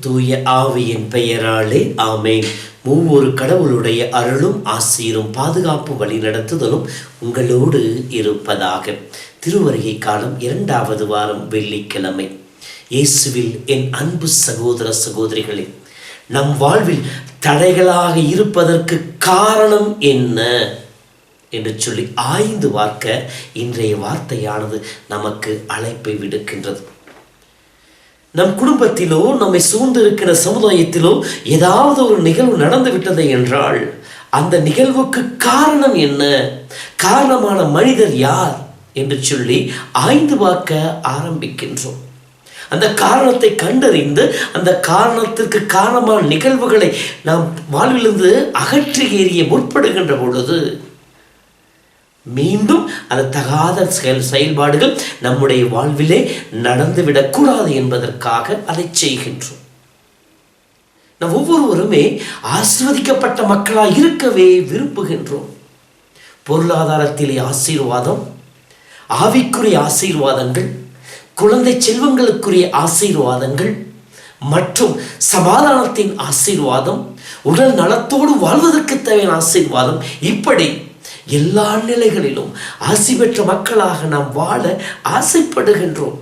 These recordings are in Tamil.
தூய ஆவியின் பெயராலே ஆமென். ஒவ்வொரு கடவுளுடைய அருளும் ஆசீரும் பாதுகாப்பு வழி நடத்துதலும் உங்களோடு இருப்பதாக. திருவருகை காலம் இரண்டாவது வாரம் வெள்ளிக்கிழமை. இயேசுவில் என் அன்பு சகோதர சகோதரிகளே நம் வாழ்வில் தடைகளாக இருப்பதற்கு காரணம் என்ன? என்று சொல்லி ஆய்ந்து பார்க்க இன்றைய வார்த்தையானது நமக்கு அழைப்பை விடுக்கின்றது. நம் குடும்பத்திலோ நம்மை சூழ்ந்திருக்கிற சமுதாயத்திலோ ஏதாவது ஒரு நிகழ்வு நடந்து விட்டது என்றால் அந்த நிகழ்வுக்கு காரணம் என்ன? காரணமான மனிதர் யார்? என்று சொல்லி ஆய்ந்து பார்க்க ஆரம்பிக்கின்றோம். அந்த காரணத்தை கண்டறிந்து அந்த காரணத்திற்கு காரணமான நிகழ்வுகளை நாம் வாழ்விலிருந்து அகற்றி ஏறிய முற்படுகின்ற பொழுது மீண்டும் அது தகாத செயல் செயல்பாடுகள் நம்முடைய வாழ்விலே நடந்துவிடக்கூடாது என்பதற்காக அதை செய்கின்றோம். நம் ஒவ்வொருவருமே ஆசிர்வதிக்கப்பட்ட மக்களாக இருக்கவே விரும்புகின்றோம். பொருளாதாரத்திலே ஆசீர்வாதம் ஆவிக்குரிய ஆசீர்வாதங்கள் குழந்தை செல்வங்களுக்குரிய ஆசீர்வாதங்கள் மற்றும் சமாதானத்தின் ஆசீர்வாதம் உடல் நலத்தோடு வாழ்வதற்கு தேவையான ஆசீர்வாதம் இப்படி எல்லா நிலைகளிலும் ஆசி பெற்ற மக்களாக நாம் வாழ ஆசைப்படுகின்றோம்.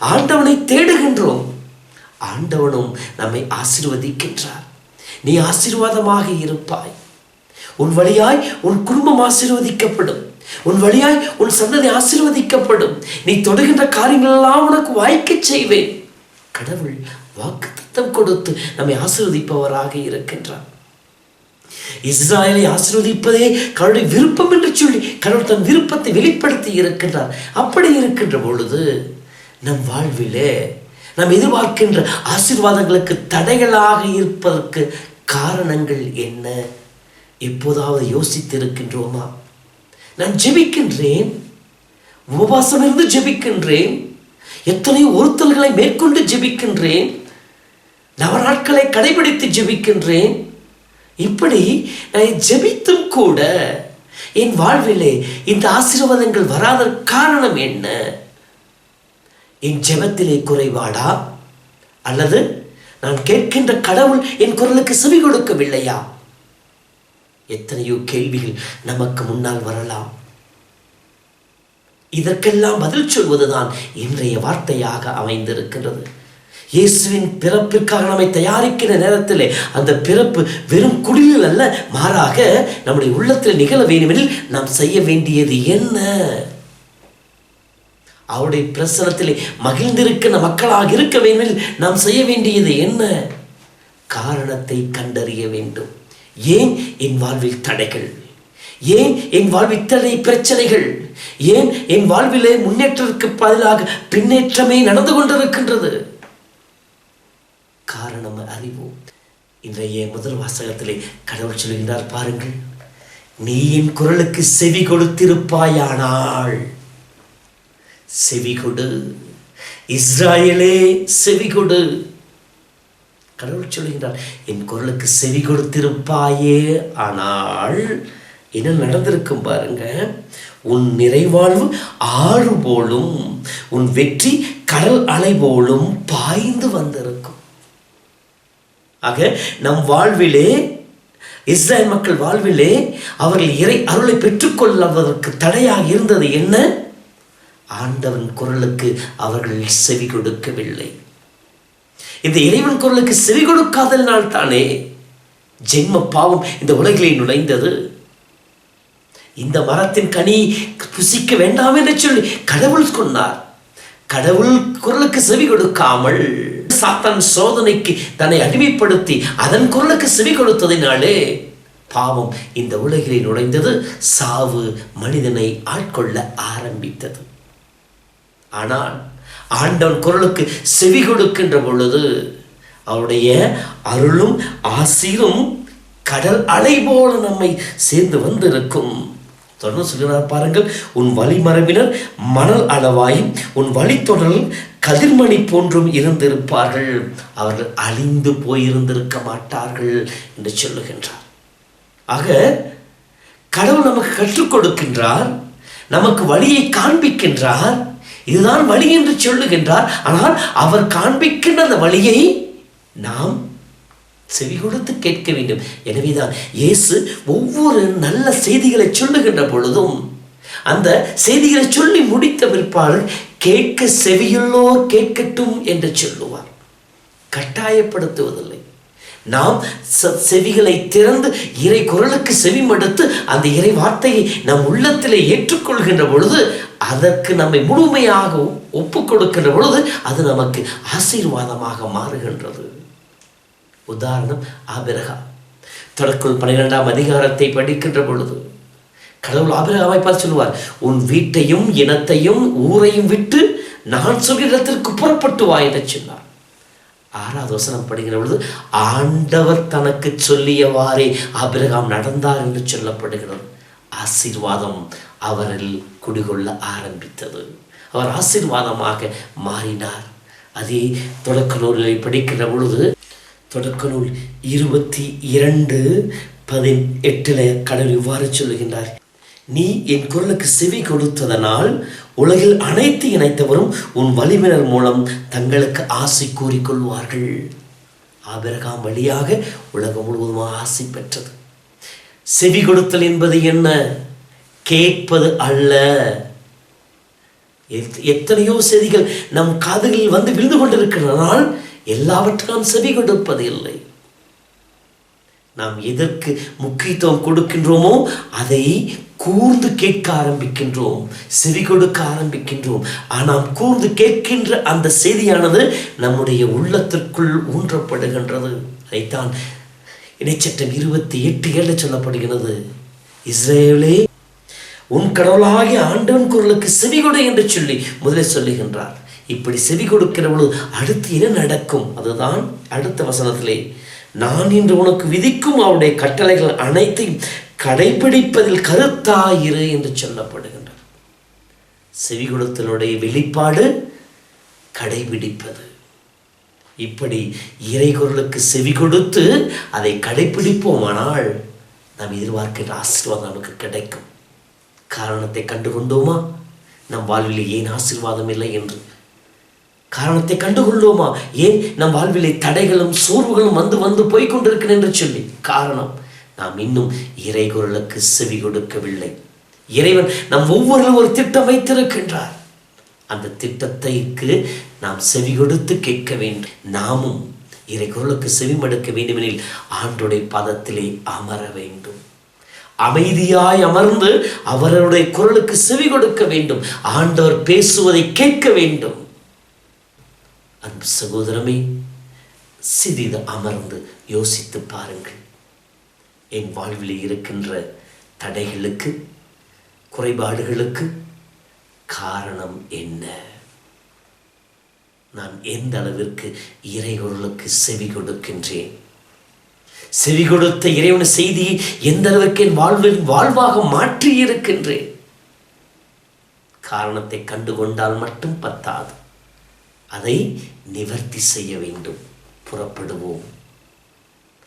ஆண்டவனை தேடுகின்றோம். ஆண்டவனும் நம்மை ஆசிர்வதிக்கின்றார். நீ ஆசீர்வாதமாக இருப்பாய். உன் வழியாய் உன் குடும்பம் ஆசீர்வதிக்கப்படும். உன் வழியாய் உன் சந்ததி ஆசீர்வதிக்கப்படும். நீ தொடுகின்ற காரியங்கள் எல்லாம் உனக்கு வாய்க்கச் செய்வேன். கடவுள் வாக்கு கொடுத்து நம்மை ஆசீர்வதிப்பவராக இருக்கின்றார். இஸ்ராயலை ஆசீர்வதிப்பதே கடவுளுடைய விருப்பம் என்று சொல்லி கடவுள் தன் விருப்பத்தை வெளிப்படுத்தி இருக்கின்றார். அப்படி இருக்கின்ற பொழுது நம் வாழ்விலே நாம் எதிர்பார்க்கின்ற ஆசீர்வாதங்களுக்கு தடைகளாக இருப்பதற்கு காரணங்கள் என்ன? எப்போதாவது யோசித்திருக்கின்றோமா? நான் ஜெபிக்கின்றேன் உபவாசம் இருந்து ஜெபிக்கின்றேன் எத்தனையோ ஒருத்தல்களை மேற்கொண்டு ஜெபிக்கின்றேன் நவநாட்களை கடைபிடித்து ஜெபிக்கின்றேன் இப்படி நான் ஜெபித்தும் கூட என் வாழ்விலே இந்த ஆசீர்வாதங்கள் வராத காரணம் என்ன? என் ஜெபத்திலே குறைபாடா அல்லது நான் கேட்கின்ற கடவுள் என் குரலுக்கு செவி கொடுக்கவில்லையா? எத்தனையோ கேள்விகள் நமக்கு முன்னால் வரலாம். இதற்கெல்லாம் பதில் சொல்வதுதான் இன்றைய வார்த்தையாக அமைந்திருக்கின்றது. இயேசுவின் பிறப்பிற்காக நம்மை தயாரிக்கிற நேரத்திலே அந்த பிறப்பு வெறும் குடியில் அல்ல மாறாக நம்முடைய உள்ளத்தில் நிகழ வேண்டுமெனில் நாம் செய்ய வேண்டியது என்ன? அவருடைய பிரசனத்திலே மகிழ்ந்திருக்கிற மக்களாக இருக்க வேண்டுமெனில் நாம் செய்ய வேண்டியது என்ன? காரணத்தை கண்டறிய வேண்டும். ஏன் என் வாழ்வில் தடைகள்? ஏன் என் வாழ்வில் இத்தனை பிரச்சனைகள்? ஏன் என் வாழ்விலே முன்னேற்றத்திற்கு பதிலாக பின்னேற்றமே நடந்து கொண்டிருக்கின்றது? காரணம் அறிவோம். இன்றைய முதல் வாசகத்திலே கடவுள் சொல்கின்றார் பாருங்கள் நீ என் குரலுக்கு செவி கொடுத்திருப்பாயானால் செவி கொடு. இஸ்ராயலே செவி கொடு. கடவுள் சொல்கின்றார் என் குரலுக்கு செவி கொடுத்திருப்பாயே ஆனால் என்ன நடந்திருக்கும் பாருங்க உன் நிறைவாழ்வு ஆறு போலும் உன் வெற்றி கடல் அலை போலும் பாய்ந்து வந்திருக்கும். ஆக நம் வாழ்விலே இஸ்ரேல் மக்கள் வாழ்விலே அவர்கள் இறை அருளை பெற்றுக்கொள்வதற்கு தடையாக இருந்தது என்ன? ஆண்டவன் குரலுக்கு அவர்கள் செவி கொடுக்கவில்லை. இந்த இறைவன் குரலுக்கு செவி கொடுக்காதனால் தானே ஜென்ம பாவம் இந்த உலகிலே நுழைந்தது. இந்த மரத்தின் கனி புசிக்க வேண்டாம் என்று சொல்லி கடவுள் சொன்னார். கடவுள் குரலுக்கு செவி கொடுக்காமல் சாத்தான் சோதனைக்கு தன்னை அடிமைப்படுத்தி அதன் குரலுக்கு செவி கொடுத்ததினாலே பாவம் இந்த உலகிலே நுழைந்தது. சாவு மனிதனை ஆட்கொள்ள ஆரம்பித்தது. ஆனால் ஆண்டவன் குரலுக்கு செவி கொடுக்கின்ற பொழுது அவருடைய அருளும் ஆசீரும் கடல் அலை போல நம்மை சேர்ந்து வந்திருக்கும். தொடர்ந்து சொல்கிறார் பாருங்கள் உன் வழிமரபினர் மணல் அளவாயும் உன் வழித்தொடரில் கதிர்மணி போன்றும் இருந்திருப்பார்கள். அவர்கள் அழிந்து போயிருந்திருக்க மாட்டார்கள் என்று சொல்லுகின்றார். ஆக கடவுள் நமக்கு கற்றுக் கொடுக்கின்றார் நமக்கு வழியை காண்பிக்கின்றார். இதுதான் வழி என்று சொல்லுகின்றார். ஆனால் அவர் காண்பிக்கின்ற அந்த வழியை நாம் செவி கொடுத்து கேட்க வேண்டும். எனவேதான் இயேசு ஒவ்வொரு நல்ல செய்திகளை சொல்லுகின்ற பொழுதும் அந்த செய்திகளை சொல்லி முடித்த பிற்பாடு கேட்க செவியுள்ளோர் கேட்கட்டும் என்று சொல்லுவார். கட்டாயப்படுத்துவதில்லை. நாம் செ- செவிகளை திறந்து இறை குரலுக்கு செவி மடுத்து அந்த இறை வார்த்தையை நம் உள்ளத்திலே ஏற்றுக்கொள்கின்ற பொழுது அதற்கு நம்மை முழுமையாக ஒப்புக் கொடுக்கின்ற பொழுது அது நமக்கு ஆசீர்வாதமாக மாறுகின்றது. உதாரணம் ஆபிரகாம். தொடக்கம் பன்னிரெண்டாம் அதிகாரத்தை படிக்கின்ற பொழுது கடவுள் ஆபிரகாமை பார்த்து சொல்லுவார் உன் வீட்டையும் இனத்தையும் ஊரையும் விட்டு நான் சொல்கிற இடத்திற்கு புறப்பட்டு வா என்று சொன்னார். ஆறாவது வசனம் படிக்கிற பொழுது ஆண்டவர் தனக்கு சொல்லியவாறே ஆபிரகாம் நடந்தார் என்று சொல்லப்படுகிறது. ஆசீர்வாதம் அவரில் குடிகொள்ள ஆரம்பித்தது. அவர் ஆசீர்வாதமாக மாறினார். அதே தொடக்க நூலை படிக்கிற பொழுது தொடக்க நூல் இருபத்தி இரண்டு பதினெட்டில் கடவுள் இவ்வாறு சொல்லுகின்றார். நீ என் குரலுக்கு செவி கொடுத்ததனால் உலகில் அனைத்து இணைத்தவரும் உன் வலிமையினர் மூலம் தங்களுக்கு ஆசை கூறிக்கொள்வார்கள். ஆபிரகாம் வழியாக உலகம் முழுவதுமாக ஆசை பெற்றது. செவி கொடுத்தல் என்பது என்ன? கேட்பது அல்ல. எத்- எத்தனையோ செய்திகள் நம் காதுகளில் வந்து விழுந்து கொண்டிருக்கிறதனால் எல்லாவற்றிலும் செவி கொடுப்பது இல்லை. நாம் எதற்கு முக்கியத்துவம் கொடுக்கின்றோமோ அதை கூர்ந்து கேட்க ஆரம்பிக்கின்றோம் செவி கொடுக்க ஆரம்பிக்கின்றோம். ஆனால் கூர்ந்து கேட்கின்ற அந்த செய்தியானது நம்முடைய உள்ளத்திற்குள் ஊன்றப்படுகின்றது. அதைத்தான் இணைச்சட்டம் இருபத்தி எட்டு ஏழு சொல்லப்படுகிறது. இஸ்ரேலே உன் கடவுளாகிய ஆண்டவன் குரலுக்கு செவி கொடு என்று சொல்லி முதலில் சொல்லுகின்றார். இப்படி செவி கொடுக்கிற பொழுது அடுத்து என்ன நடக்கும். அதுதான் அடுத்த வசனத்திலே நான் இன்று உனக்கு விதிக்கும் அவருடைய கட்டளைகள் அனைத்தையும் கடைபிடிப்பதில் கருத்தாயிரு என்று சொல்லப்படுகின்றார் செவி கொடுத்தலுடைய வெளிப்பாடு கடைபிடிப்பது. இப்படி இறைகுரலுக்கு செவி கொடுத்து அதை கடைபிடிப்போமானால் நாம் எதிர்பார்க்கிற ஆசீர்வாதம் நமக்கு கிடைக்கும். காரணத்தை கண்டு கொண்டோமா நம் வாழ்வில் ஏன் ஆசீர்வாதம் இல்லை என்று. காரணத்தை கண்டுகொள்ளோமா ஏன்? நம் வாழ்விலே தடைகளும் சோர்வுகளும் வந்து வந்து போய்க்கொண்டிருக்கிறேன் என்று சொல்லி. காரணம் நாம் இன்னும் இறைகுரலுக்கு செவி கொடுக்கவில்லை. இறைவன் நம் ஒவ்வொருவரும் ஒரு திட்டம் வைத்திருக்கின்றார். அந்த திட்டத்தைக்கு நாம் செவி கொடுத்து கேட்க வேண்டும். நாமும் இறை குரலுக்கு செவி மடுக்க வேண்டுமெனில் ஆண்டுடைய பதத்திலே அமர வேண்டும். அமைதியாய் அமர்ந்து அவருடைய குரலுக்கு செவி கொடுக்க வேண்டும். ஆண்டவர் பேசுவதை கேட்க வேண்டும். அன்பு சகோதரமே சிறிது அமர்ந்து யோசித்து பாருங்கள். என் வாழ்வில் இருக்கின்ற தடைகளுக்கு குறைபாடுகளுக்கு காரணம் என்ன? நான் எந்த அளவிற்கு இறைகுரலுக்கு செவி கொடுக்கின்றேன்? செவி கொடுத்த இறைவன் செய்தியை எந்த அளவிற்கு என் வாழ்வில் வாழ்வாக மாற்றி இருக்கின்றேன் காரணத்தை கண்டுகொண்டால் மட்டும் பத்தாது. அதை நிவர்த்தி செய்ய வேண்டும். புறப்படுவோம்.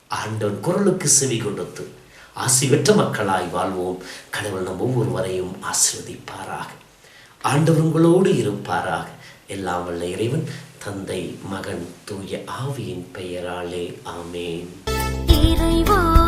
ஆண்டவன் குரலுக்கு செவி கொடுத்து ஆசி பெற்ற மக்களாய் வாழ்வோம். கடவுள் நம் ஒவ்வொருவரையும் ஆசிர்வதிப்பாராக. ஆண்டவர் உங்களோடு இருப்பாராக. எல்லாம் வல்ல இறைவன் தந்தை மகன் தூய ஆவியின் பெயராலே. ஆமேன். இறைவா